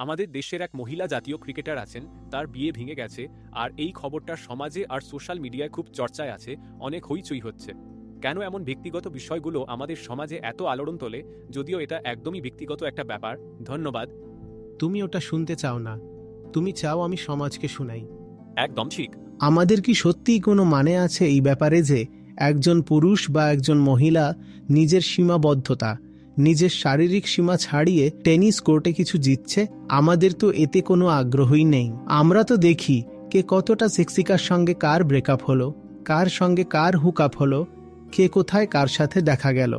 আমাদের দেশের এক মহিলা জাতীয় ক্রিকেটার আছেন তার বিয়ে ভেঙে গেছে আর এই খবরটা সমাজে আর সোশ্যাল মিডিয়ায় খুব চর্চায় আছে অনেক হইচই হচ্ছে। কেন এমন ব্যক্তিগত বিষয়গুলো আমাদের সমাজে এত আলোড়ন তোলে যদিও এটা একদমই ব্যক্তিগত একটা ব্যাপার। ধন্যবাদ। তুমি ওটা শুনতে চাও না। তুমি চাও আমি সমাজকে শুনাই। একদম ঠিক। আমাদের কি সত্যিই কোনো মানে আছে এই ব্যাপারে যে একজন পুরুষ বা একজন মহিলা নিজের সীমাবদ্ধতা নিজের শারীরিক সীমা ছাড়িয়ে টেনিস কোর্টে কিছু জিতছে, আমাদের তো এতে কোনো আগ্রহই নেই। আমরা তো দেখি কে কতটা সেক্সিকার সঙ্গে কার ব্রেকআপ হলো, কার সঙ্গে কার হুকআপ হলো, কে কোথায় কার সাথে দেখা গেল।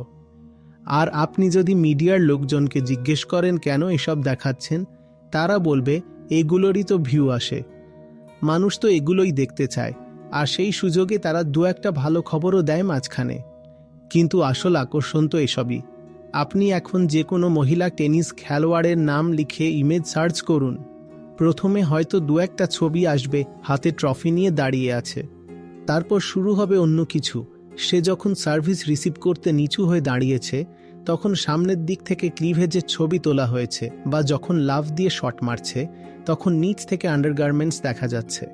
আর আপনি যদি মিডিয়ার লোকজনকে জিজ্ঞেস করেন কেন এসব দেখাচ্ছেন, তারা বলবে, এগুলোরই তো ভিউ আসে। মানুষ তো এগুলোই দেখতে চায়। আর সেই সুযোগে তারা দু একটা ভালো খবরও দেয় মাঝখানে। কিন্তু আসল আকর্ষণ তো এসবই। আপনি এখন যে কোনো মহিলা টেনিস খেলোয়াড়ের নাম লিখে ইমেজ সার্চ করুন। প্রথমে হয়তো দু একটা ছবি আসবে, হাতে ট্রফি নিয়ে দাঁড়িয়ে আছে। তারপর শুরু হবে অন্য কিছু। সে যখন সার্ভিস রিসিভ করতে নিচু হয়ে দাঁড়িয়েছে, তখন সামনের দিক থেকে ক্লিভেজের ছবি তোলা হয়েছে বা যখন লাভ দিয়ে শট মারছে, তখন নিচ থেকে আন্ডারগার্মেন্টস দেখা যাচ্ছে।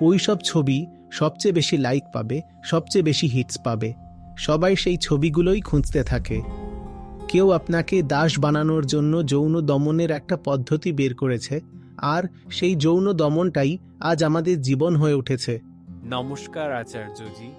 ওই সব ছবি সবচেয়ে বেশি লাইক পাবে, সবচেয়ে বেশি হিটস পাবে। সবাই সেই ছবিগুলোই খুঁজতে থাকে। কেউ আপনাকে দাস বানানোর জন্য যৌন দমনের একটা পদ্ধতি বের করেছে, আর সেই যৌন দমনটাই আজ আমাদের জীবন হয়ে উঠেছে। নমস্কার আচার্যজি।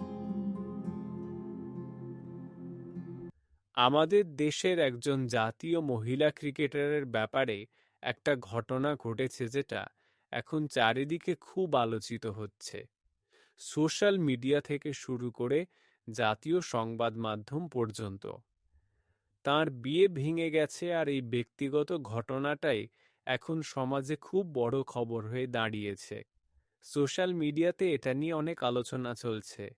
আমাদের দেশের একজন জাতীয় মহিলা ক্রিকেটারের ব্যাপারে একটা ঘটনা ঘটেছে যেটা এখন চারিদিকে খুব আলোচিত হচ্ছে। সোশ্যাল মিডিয়া থেকে শুরু করে জাতীয় সংবাদ মাধ্যম পর্যন্ত। তার বিয়ে ভেঙে গেছে আর এই ব্যক্তিগত ঘটনাটাই এখন সমাজে খুব বড় খবর হয়ে দাঁড়িয়েছে। সোশ্যাল মিডিয়াতে এটা নিয়ে অনেক আলোচনা চলছে।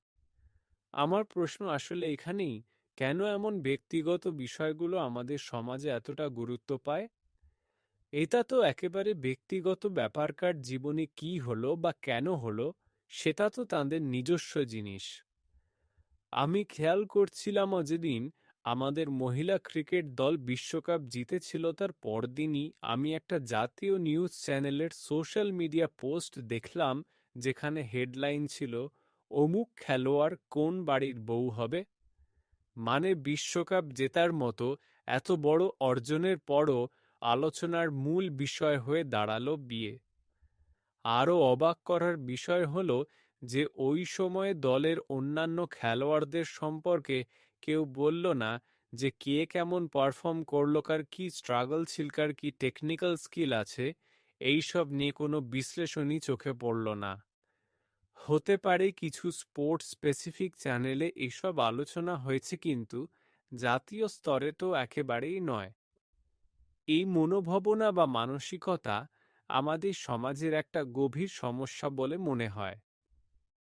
আমার প্রশ্ন আসলে এখানেই, কেন এমন ব্যক্তিগত বিষয়গুলো আমাদের সমাজে এতটা গুরুত্ব পায়? এটা তো একেবারে ব্যক্তিগত ব্যাপারকার জীবনে কি হলো বা কেন হলো, সেটা তো তাদের নিজস্ব জিনিস। আমি খেয়াল করছিলাম যেদিন আমাদের মহিলা ক্রিকেট দল বিশ্বকাপ জিতেছিল তার পরদিনই। আমি একটা জাতীয় নিউজ চ্যানেলের সোশ্যাল মিডিয়া পোস্ট দেখলাম, যেখানে হেডলাইন ছিল, অমুক খেলোয়াড় কোন বাড়ির বউ হবে? মানে বিশ্বকাপ জেতার মতো এত বড় অর্জনের পরও আলোচনার মূল বিষয় হয়ে দাঁড়াল বিয়ে। আরও অবাক করার বিষয় হলো যে ওই সময়ে দলের অন্যান্য খেলোয়াড়দের সম্পর্কে কেউ বলল না যে কে কেমন পারফর্ম করল, কার কি স্ট্রাগল ছিল, কার কি টেকনিক্যাল স্কিল আছে, এইসব নিয়ে কোনো বিশ্লেষণই চোখে পড়ল না। হতে পারে কিছু স্পোর্টস স্পেসিফিক চ্যানেলে এসব আলোচনা হয়েছে কিন্তু জাতীয় স্তরে তো একেবারেই নয়। এই মনোভাবনা বা মানসিকতা আমাদের সমাজের একটা গভীর সমস্যা বলে মনে হয়।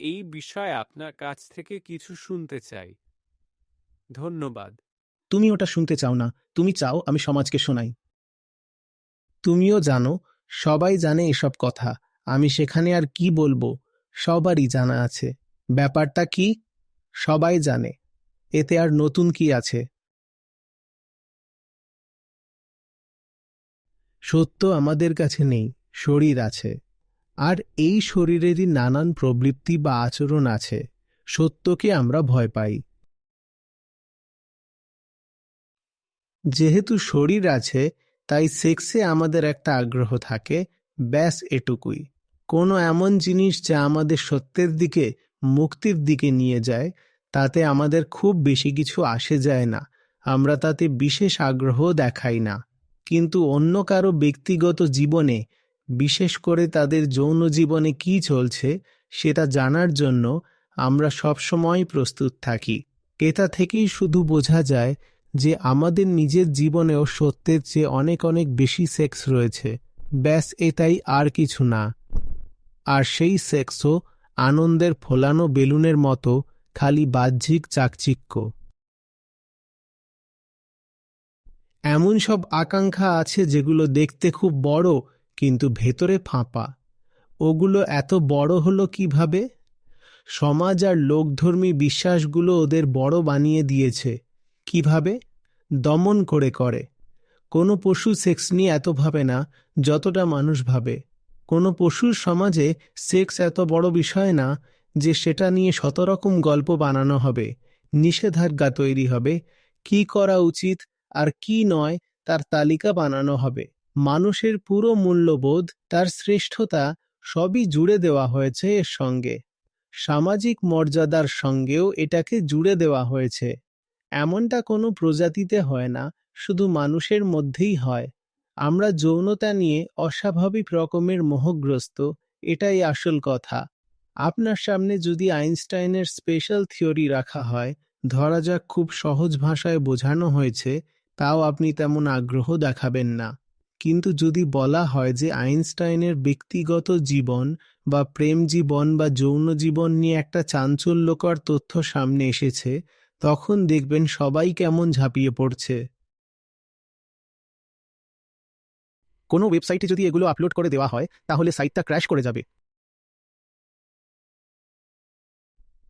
এই বিষয়ে আপনার কাছ থেকে কিছু শুনতে চাই। ধন্যবাদ। তুমি ওটা শুনতে চাও না। তুমি চাও আমি সমাজকে শোনাই। তুমিও জানো, সবাই জানে এসব কথা। আমি সেখানে আর কি বলব? সবারই জানা আছে। ব্যাপারটা কি? সবাই জানে। এতে আর নতুন কি আছে? সত্য আমাদের কাছে নেই, শরীর আছে। আর এই শরীরেরই নানান প্রবৃত্তি বা আচরণ আছে। সত্যকে আমরা ভয় পাই। যেহেতু শরীর আছে, তাই সেক্সে আমাদের একটা আগ্রহ থাকে, ব্যাস এটুকুই। কোনো এমন জিনিস যা আমাদের সত্যের দিকে, মুক্তির দিকে নিয়ে যায়, তাতে আমাদের খুব বেশি কিছু আসে যায় না, আমরা তাতে বিশেষ আগ্রহ দেখাই না। কিন্তু অন্য কারও ব্যক্তিগত জীবনে, বিশেষ করে তাদের যৌন জীবনে কি চলছে, সেটা জানার জন্য আমরা সবসময় প্রস্তুত থাকি। এটা থেকেই শুধু বোঝা যায় যে আমাদের নিজের জীবনেও সত্যের চেয়ে অনেক অনেক বেশি সেক্স রয়েছে। ব্যাস, এটাই আর কিছু না। আর সেই সেক্সও আনন্দের ফোলানো বেলুনের মতো, খালি বাহ্যিক চাকচিক্য। এমন সব আকাঙ্ক্ষা আছে যেগুলো দেখতে খুব বড়, কিন্তু ভেতরে ফাঁপা। ওগুলো এত বড় হলো কীভাবে? সমাজ আর লোকধর্মী বিশ্বাসগুলো ওদের বড় বানিয়ে দিয়েছে। কীভাবে? দমন করে করে। কোনো পশু সেক্স নিয়ে এত ভাবে না, যতটা মানুষ ভাবে। কোনো পশুর সমাজে সেক্স এত বড় বিষয় না, যে সেটা নিয়ে শত রকম গল্প বানানো হবে, নিষেধাজ্ঞা তৈরি হবে, কি করা উচিত আর কি নয় তার তালিকা বানানো হবে। মানুষের পুরো মূল্যবোধ, তার শ্রেষ্ঠতা সবই জুড়ে দেওয়া হয়েছে এর সঙ্গে। সামাজিক মর্যাদার সঙ্গেও এটাকে জুড়ে দেওয়া হয়েছে। এমনটা কোনো প্রজাতিতে হয় না, শুধু মানুষের মধ্যেই হয়। আমরা যৌনতা নিয়ে অস্বাভাবিক রকমের মোহগ্রস্ত, এটাই আসল কথা। আপনার সামনে যদি আইনস্টাইনের স্পেশাল থিওরি রাখা হয়, ধরা যাক খুব সহজ ভাষায় বোঝানো হয়েছে, তাও আপনি তেমন আগ্রহ দেখাবেন না। কিন্তু যদি বলা হয় যে আইনস্টাইনের ব্যক্তিগত জীবন বা প্রেম জীবন বা যৌন জীবন নিয়ে একটা চাঞ্চল্যকর তথ্য সামনে এসেছে তখন দেখবেন সবাই কেমন ঝাঁপিয়ে পড়ছে। কোনো ওয়েবসাইটে যদি এগুলো আপলোড করে দেওয়া হয়, তাহলে সাইটটা ক্র্যাশ করে যাবে।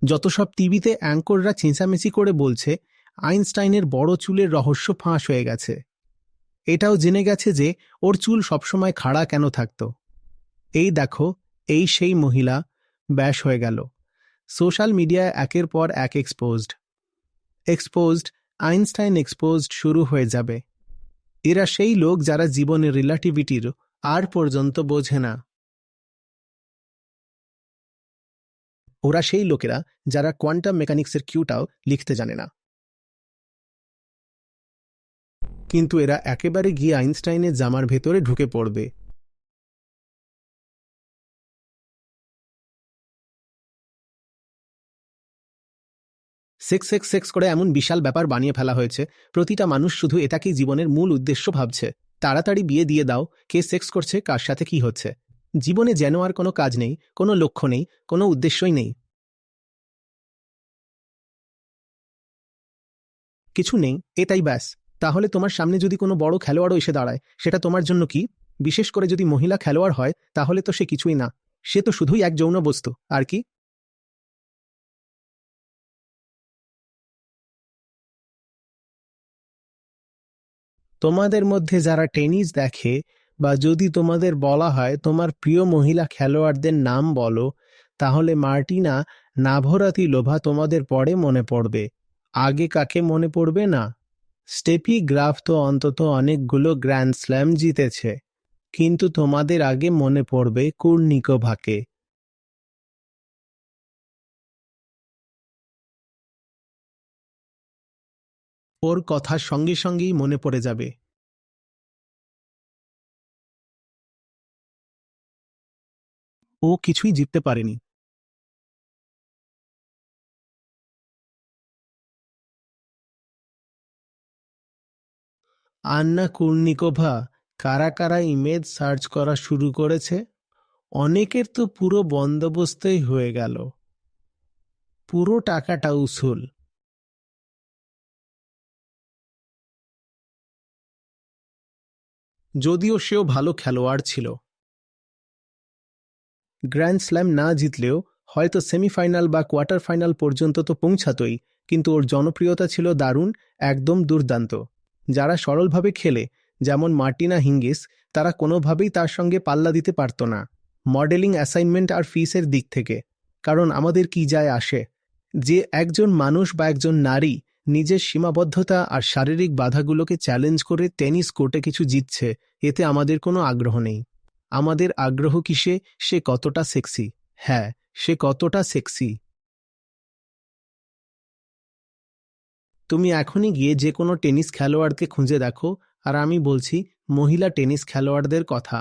যত সব টিভিতে অ্যাঙ্কররা চেঁচামেচি করে বলছে, আইনস্টাইনের বড় চুলের রহস্য ফাঁস হয়ে গেছে। এটাও জেনে গেছে যে, ওর চুল সবসময় খাড়া কেন থাকত। এই দেখো, এই সেই মহিলা, ব্যাস হয়ে গেল। সোশ্যাল মিডিয়ায় একের পর এক এক্সপোজড এক্সপোজড আইনস্টাইন এক্সপোজড শুরু হয়ে যাবে। এরা সেই লোক যারা জীবনের রিলেটিভিটির আর পর্যন্ত বোঝে না। ওরা সেই লোকেরা যারা কোয়ান্টাম মেকানিক্সের কিউটাও লিখতে জানে না। কিন্তু এরা একেবারে গিয়ে আইনস্টাইনের জামার ভেতরে ঢুকে পড়বে। সেক্স সেক্স সেক্স করে এমন বিশাল ব্যাপার বানিয়ে ফেলা হয়েছে, প্রতিটা মানুষ শুধু এটাকেই জীবনের মূল উদ্দেশ্য ভাবছে। তাড়াতাড়ি বিয়ে দিয়ে দাও, কে সেক্স করছে, কার সাথে কি হচ্ছে। জীবনে যেন আর কোনো কাজ নেই, কোনো লক্ষ্য নেই, কোনো উদ্দেশ্যই নেই। কিছু নেই, এটাই ব্যাস। তাহলে তোমার সামনে যদি কোনো বড় খেলোয়াড়ও এসে দাঁড়ায়, সেটা তোমার জন্য কি? বিশেষ করে যদি মহিলা খেলোয়াড় হয়, তাহলে তো সে কিছুই না। সে তো শুধুই এক যৌন বস্তু, আর কি? তোমাদের মধ্যে যারা টেনিস দেখে বা যদি তোমাদের বলা হয় তোমার প্রিয় মহিলা খেলোয়াড়দের নাম বলো, তাহলে মার্টিনা নাভরাতি লোভা তোমাদের পরে মনে পড়বে। আগে কাকে মনে পড়বে না? স্টেফি গ্রাফ তো অন্তত অনেকগুলো গ্র্যান্ড স্ল্যাম জিতেছে। কিন্তু তোমাদের আগে মনে পড়বে কুর্নিকোভাকে। ওর কথা সঙ্গে সঙ্গেই মনে পড়ে যাবে। ও কিছুই জিততে পারেনি। আন্না কুর্নিকোভা কারা কারা ইমেজ সার্চ করা শুরু করেছে? অনেকের তো পুরো বন্দোবস্তই হয়ে গেল। পুরো টাকাটা উসুল। যদিও সেও ভালো খেলোয়াড় ছিল। গ্র্যান্ড স্ল্যাম না জিতলেও হয়তো সেমিফাইনাল বা কোয়ার্টার ফাইনাল পর্যন্ত তো পৌঁছাতই, কিন্তু ওর জনপ্রিয়তা ছিল দারুণ, একদম দুর্দান্ত। যারা সরলভাবে খেলে, যেমন মার্টিনা হিঙ্গিস, তারা কোনোভাবেই তার সঙ্গে পাল্লা দিতে পারত না। মডেলিং অ্যাসাইনমেন্ট আর ফিসের দিক থেকে। কারণ আমাদের কি যায় আসে? যে একজন মানুষ বা একজন নারী নিজের সীমাবদ্ধতা আর শারীরিক বাধাগুলোকে চ্যালেঞ্জ করে টেনিস কোর্টে কিছু জিতছে, এতে আমাদের কোনো আগ্রহ নেই। আমাদের আগ্রহ কিসে সে কতটা সেক্সি? হ্যাঁ সে কতটা সেক্সি? তুমি এখনই গিয়ে যে কোনো টেনিস খেলোয়াড়কে খুঁজে দেখো, আর আমি বলছি, মহিলা টেনিস খেলোয়াড়দের কথা।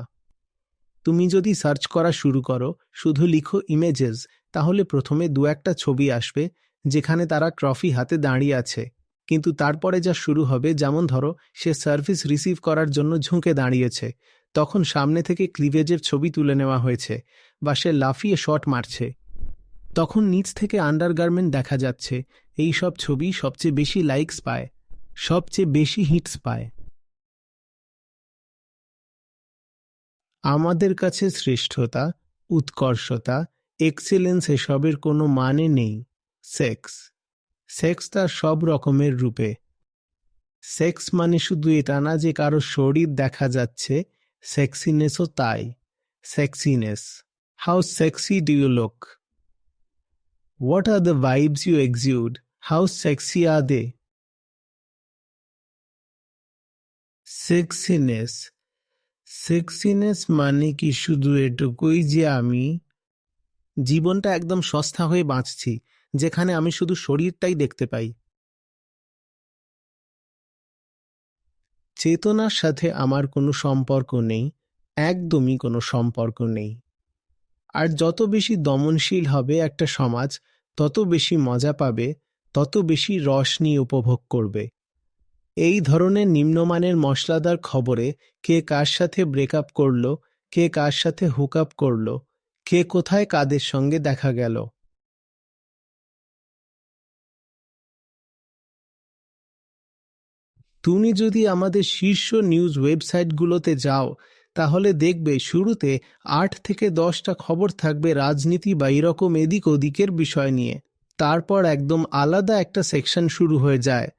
তুমি যদি সার্চ করা শুরু করো, শুধু লিখো ইমেজেস, তাহলে প্রথমে দু একটা ছবি আসবে যেখানে তারা ট্রফি হাতে দাঁড়িয়ে আছে। কিন্তু তারপরে যা শুরু হবে, যেমন ধরো, সে সার্ভিস রিসিভ করার জন্য ঝুঁকে দাঁড়িয়েছে। তখন সামনে থেকে ক্লিভেজের ছবি তুলে নেওয়া হয়েছে বা সে লাফিয়ে শট মারছে। তখন নিচ থেকে আন্ডারগার্মেন্ট দেখা যাচ্ছে। এই সব ছবি সবচেয়ে বেশি লাইকস পায়, সবচেয়ে বেশি হিটস পায়। আমাদের কাছে শ্রেষ্ঠতা, উৎকর্ষতা, এক্সেলেন্স এসবের কোনো মানে নেই। সেক্স সেক্স তার সব রকমের রূপে। সেক্স মানে শুধু এটা না যে কারও শরীর দেখা যাচ্ছে সেক্সিনেসও তাই। Sexiness how sexy do you look what are the vibes you exude how sexy are they sexiness sexiness মানে কি শুধু এটুকুই যে আমি জীবনটা একদম সস্তা হয়ে বাঁচছি। যেখানে আমি শুধু শরীরটাই দেখতে পাই। চেতনার সাথে আমার কোনো সম্পর্ক নেই, একদমই কোনো সম্পর্ক নেই। আর যত বেশি দমনশীল হবে একটা সমাজ, তত বেশি মজা পাবে, তত বেশি রস নিয়ে উপভোগ করবে। এই ধরনের নিম্নমানের মশলাদার খবরে কে কার সাথে ব্রেকআপ করল, কে কার সাথে হুক আপ করল, কে কোথায় কাদের সঙ্গে দেখা গেল। তুমি যদি আমাদের শীর্ষ নিউজ ওয়েবসাইটগুলোতে যাও, তাহলে দেখবে শুরুতে আট থেকে দশটা খবর থাকবে রাজনীতি বা এরকম এদিক ওদিকের বিষয় নিয়ে। তারপর একদম আলাদা একটা সেকশন শুরু হয়ে যায়।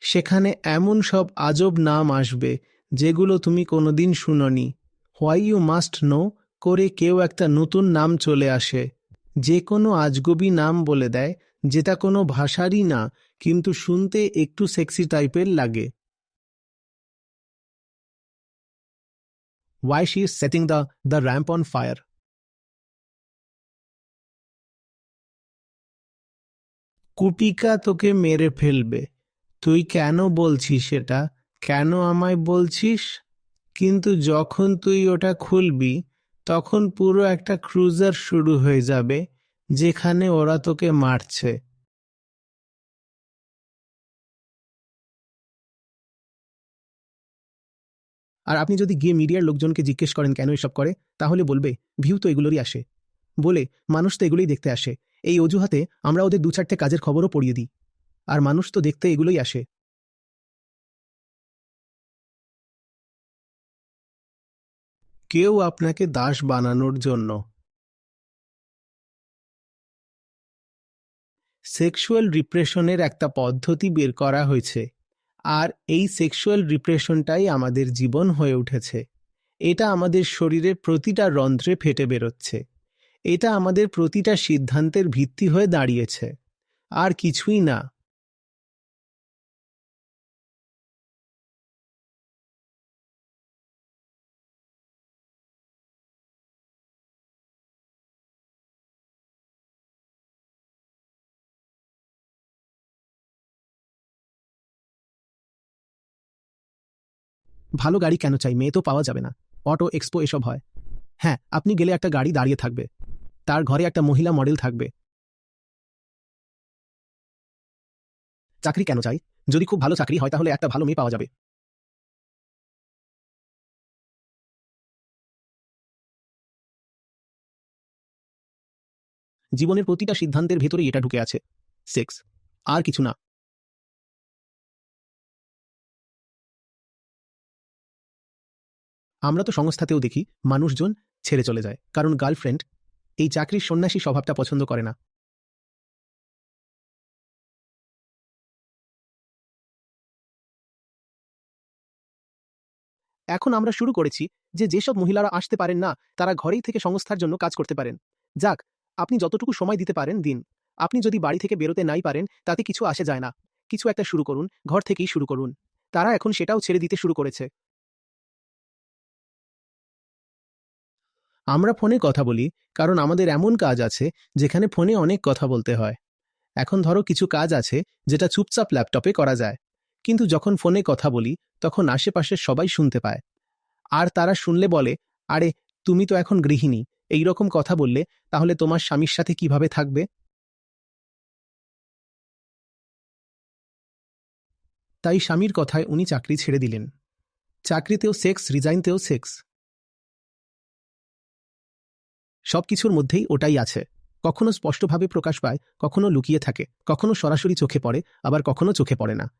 সেখানে এমন সব আজব নাম আসবে, যেগুলো তুমি কোনোদিন শুনোনি। হোয়াই ইউ মাস্ট নো করে কেউ একটা নতুন নাম চলে আসে। যে কোনো আজগবি নাম বলে দেয়, যেটা কোনো ভাষারই না, কিন্তু শুনতে একটু সেক্সি টাইপের লাগে। Why she is setting the, the ramp on fire. কুপিকা তোকে মেরে ফেলবে। তুই কেন বলছিস সেটা? কেন আমায় বলছিস? কিন্তু যখন তুই ওটা খুলবি তখন পুরো একটা ক্রুজার শুরু হয়ে যাবে যেখানে ওরা তোকে মারছে। আর আপনি যদি গিয়ে মিডিয়ার লোকজনকে জিজ্ঞেস করেন কেন এসব করে, তাহলে বলবে, ভিউ তো এগুলোরই আসে। বলে, মানুষ তো এগুলোই দেখতে আসে। এই অজুহাতে আমরা ওদের দু চারটে কাজের খবরও পড়িয়ে দিই। আর মানুষ তো দেখতে এগুলোই আসে। কেউ আপনাকে দাস বানানোর জন্য সেক্সুয়াল রিপ্রেশনের একটা পদ্ধতি বের করা হয়েছে। আর এই সেক্সুয়াল রিপ্রেশনটাই আমাদের জীবন হয়ে উঠেছে। এটা আমাদের শরীরের প্রতিটা রন্ধ্রে ফেটে বেরোচ্ছে। এটা আমাদের প্রতিটা সিদ্ধান্তের ভিত্তি হয়ে দাঁড়িয়েছে। আর কিছুই না ভালো গাড়ি কেন চাই? মেয়ে তো পাওয়া যাবে না। অটো, এক্সপো এসব হয়। হ্যাঁ আপনি গেলে একটা গাড়ি দাঁড়িয়ে থাকবে। তার ঘরে একটা মহিলা মডেল থাকবে। চাকরি কেন চাই? যদি খুব ভালো চাকরি হয়, তাহলে একটা ভালো মেয়ে পাওয়া যাবে। জীবনের প্রতিটা সিদ্ধান্তের ভেতরেই এটা ঢুকে আছে। সেক্স। আর কিছু না। আমরা তো সংস্থাতেও দেখি মানুষজন ছেড়ে চলে যায়, কারণ গার্লফ্রেন্ড এই চাকরির সন্ন্যাসী স্বভাবটা পছন্দ করে না। এখন আমরা শুরু করেছি যে যেসব মহিলারা আসতে পারেন না, তারা ঘরেই থেকে সংস্থার জন্য কাজ করতে পারেন। যাক, আপনি যতটুকু সময় দিতে পারেন দিন। আপনি যদি বাড়ি থেকে বেরোতে নাই পারেন, তাতে কিছু আসে যায় না। কিছু একটা শুরু করুন, ঘর থেকেই শুরু করুন। তারা এখন সেটাও ছেড়ে দিতে শুরু করেছে। আমরা ফোনে কথা বলি, কারণ আমাদের এমন কাজ আছে যেখানে ফোনে অনেক কথা বলতে হয়। এখন ধরো কিছু কাজ আছে যেটা চুপচাপ ল্যাপটপে করা যায়। কিন্তু যখন ফোনে কথা বলি, তখন আশেপাশের সবাই শুনতে পায়। আর তারা শুনলে বলে, আরে, তুমি তো এখন গৃহিণী এই রকম কথা বললে, তাহলে তোমার স্বামীর সাথে কীভাবে থাকবে? তাই স্বামীর কথায় উনি চাকরি ছেড়ে দিলেন। চাকরিতেও সেক্স, রিজাইনতেও সেক্স। সবকিছুর মধ্যেই ওটাই আছে। কখনো স্পষ্টভাবে প্রকাশ পায়, কখনো লুকিয়ে থাকে, কখনো সরাসরি চোখে পড়ে, আবার কখনো চোখে পড়ে না।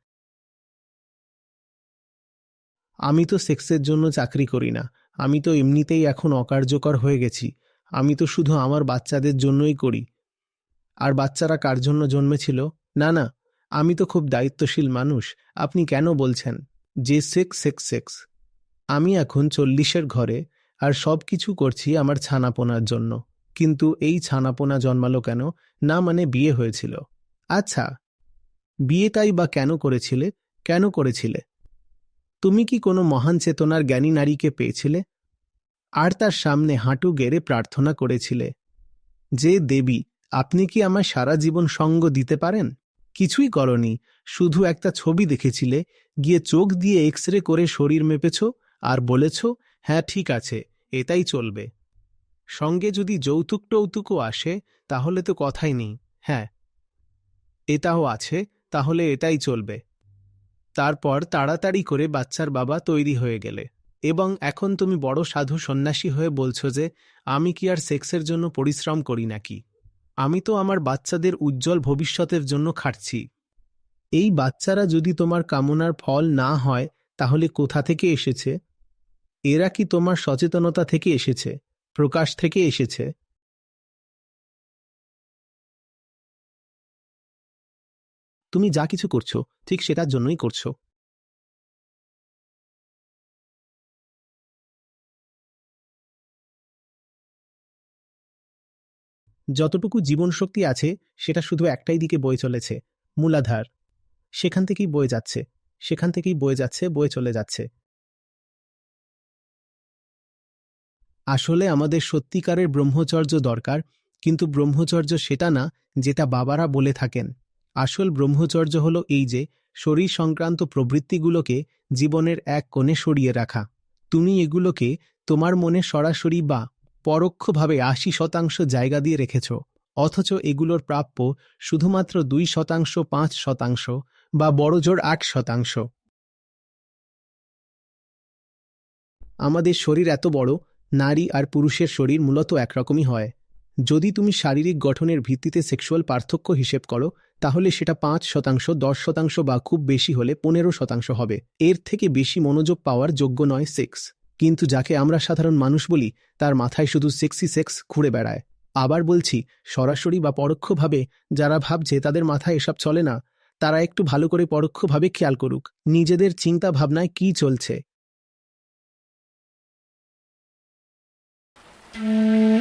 আমি তো সেক্সের জন্য চাকরি করি না। আমি তো এমনিতেই এখন অকার্যকর হয়ে গেছি। আমি তো শুধু আমার বাচ্চাদের জন্যই করি। আর বাচ্চারা কার জন্য জন্মেছিল? না না, আমি তো খুব দায়িত্বশীল মানুষ। আপনি কেন বলছেন? যে সেক্স সেক্স সেক্স। আমি এখন চল্লিশের ঘরে আর সব কিছু করছি আমার ছানাপোনার জন্য। কিন্তু এই ছানাপোনা জন্মালো কেন? না মানে বিয়ে হয়েছিল। আচ্ছা বিয়ে তাই বা কেন করেছিলে? কেন করেছিলে? তুমি কি কোনো মহান চেতনার জ্ঞানী নারীকে পেয়েছিলে? আর তার সামনে হাঁটু গেড়ে প্রার্থনা করেছিলে যে, দেবী, আপনি কি আমার সারা জীবন সঙ্গ দিতে পারেন? কিছুই করনি, শুধু একটা ছবি দেখেছিলে, গিয়ে চোখ দিয়ে এক্স রে করে শরীর মেপেছ আর বলেছ হ্যাঁ ঠিক আছে, এটাই চলবে। সঙ্গে যদি যৌতুক টৌতুকও আসে, তাহলে তো কথাই নেই। হ্যাঁ। এটাও আছে, তাহলে এটাই চলবে। তারপর তাড়াতাড়ি করে বাচ্চার বাবা তৈরি হয়ে গেলে। এবং এখন তুমি বড় সাধু সন্ন্যাসী হয়ে বলছো যে, আমি কি আর সেক্সের জন্য পরিশ্রম করি নাকি? আমি তো আমার বাচ্চাদের উজ্জ্বল ভবিষ্যতের জন্য খাটছি। এই বাচ্চারা যদি তোমার কামনার ফল না হয়, তাহলে কোথা থেকে এসেছে? এরা কি তোমার সচেতনতা থেকে এসেছে? প্রকাশ থেকে এসেছে। তুমি যা কিছু করছ, ঠিক সেটার জন্যই করছ। যতটুকু জীবন শক্তি আছে, সেটা শুধু একটাই দিকে বয়ে চলেছে, মূলাধার। সেখান থেকেই বয়ে যাচ্ছে, সেখান থেকেই বয়ে যাচ্ছে, বয়ে চলে যাচ্ছে। আসলে আমাদের সত্যিকারের ব্রহ্মচর্য দরকার, কিন্তু ব্রহ্মচর্য সেটা না যেটা বাবারা বলে থাকেন। আসল ব্রহ্মচর্য হলো এই যে, শরীর সংক্রান্ত প্রবৃত্তিগুলোকে জীবনের এক কোণে সরিয়ে রাখা। তুমি এগুলোকে তোমার মনে সরাসরি বা পরোক্ষভাবে আশি শতাংশ জায়গা দিয়ে রেখেছ, অথচ এগুলোর প্রাপ্য শুধুমাত্র দুই শতাংশ, পাঁচ শতাংশ বা বড়জোর আট শতাংশ। আমাদের শরীর এত বড় নারী আর পুরুষের শরীর মূলত একরকমই হয়। যদি তুমি শারীরিক গঠনের ভিত্তিতে সেক্সুয়াল পার্থক্য হিসেব করো, তাহলে সেটা পাঁচ শতাংশ, দশ শতাংশ বা খুব বেশি হলে পনেরো শতাংশ হবে। এর থেকে বেশি মনোযোগ পাওয়ার যোগ্য নয় সেক্স। কিন্তু যাকে আমরা সাধারণ মানুষ বলি, তার মাথায় শুধু সেক্সি সেক্স ঘুরে বেড়ায়। আবার বলছি, সরাসরি বা পরোক্ষভাবে যারা ভাবছে তাদের মাথায় এসব চলে না, তারা একটু ভালো করে পরোক্ষভাবে খেয়াল করুক। নিজেদের চিন্তা ভাবনায় কি চলছে? Música